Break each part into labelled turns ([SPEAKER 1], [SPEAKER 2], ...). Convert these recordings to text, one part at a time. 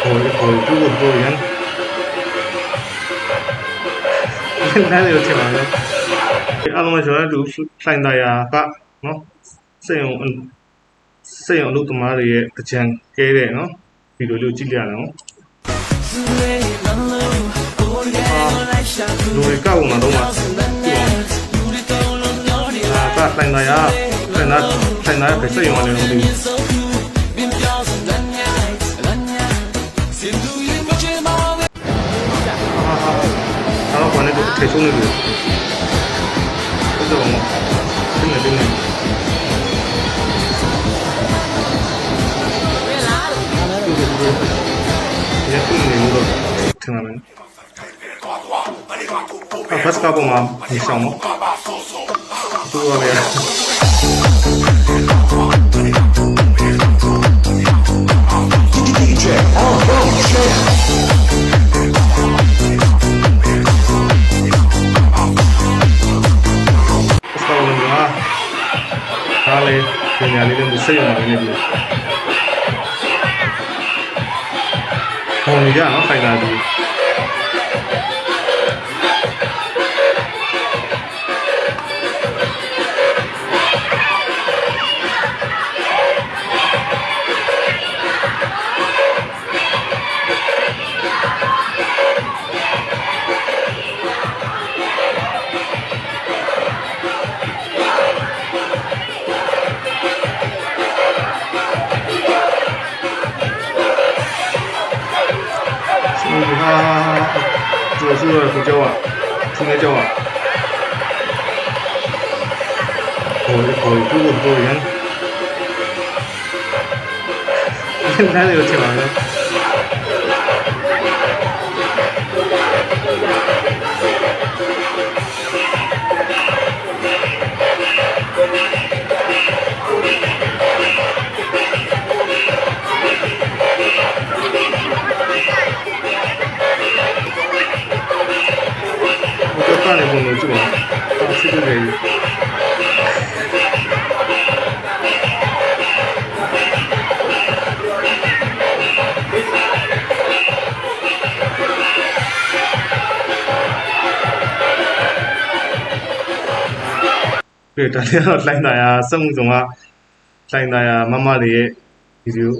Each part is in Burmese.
[SPEAKER 1] ပေါ်ပေါ်သူ့ကိုပေါ်ရန်နားလေတော့ထင်ပါတော့အားလုံးကျွန်တော်တို့ဖိုင်တာယာကနော်စိတ်အောင်စိတ်အောင်လုပ်သမားတွေရဲ့အကြံကဲတဲ့နော်ဗီဒီယိုလေးကိုကြည့်ကြရအောင်လူတွေကောက်မှာတော့မှာအာကဖိုင်တာယာဖိုင်တာဖိုင်တာပဲစိတ်အောင်လည်း လုံးကနေတော့ထေချုံနေတယ်အဲ့တော့ဒီနေ့ဒီနေ့ရခုနေလို့ထင်ပါမယ်အဖတ်ကပေါ်မှာဒီဆောင်မသူ ဒါလေးပညာလေးတွေစိတ်ရ မှာနေပြီဟောနေကြနော်ဖိုင်တာဒီဒီဟာကျိုးဆိုးရကိုကြောက် ပုံလို့ကြည့်ပါအားစစ်တဲ့ကြီးပြတာလည်းတော့လိုင်းတာရစက်မှုဆောင်ကလိုင်းတာရမမတွေရဲ့ဗီဒီယို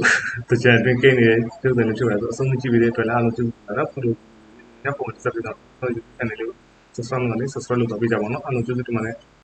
[SPEAKER 1] တကြံအတွင်းကိန်းနေတဲ့ပြုစုံတွေဖြစ်လာဆိုအဆုံးမကြည့်ပြီးတဲ့အတွက်လည်းအားလုံးကျေးဇူးပါနော်ခုလိုနောက်ပုံစက်ပြီးတော့ဆက်နေလို့ subscribe လုပ်နေ subscribe လုပ်တော့ပြကြပါတော့အားလုံးကျေးဇူးတင်ပါတယ်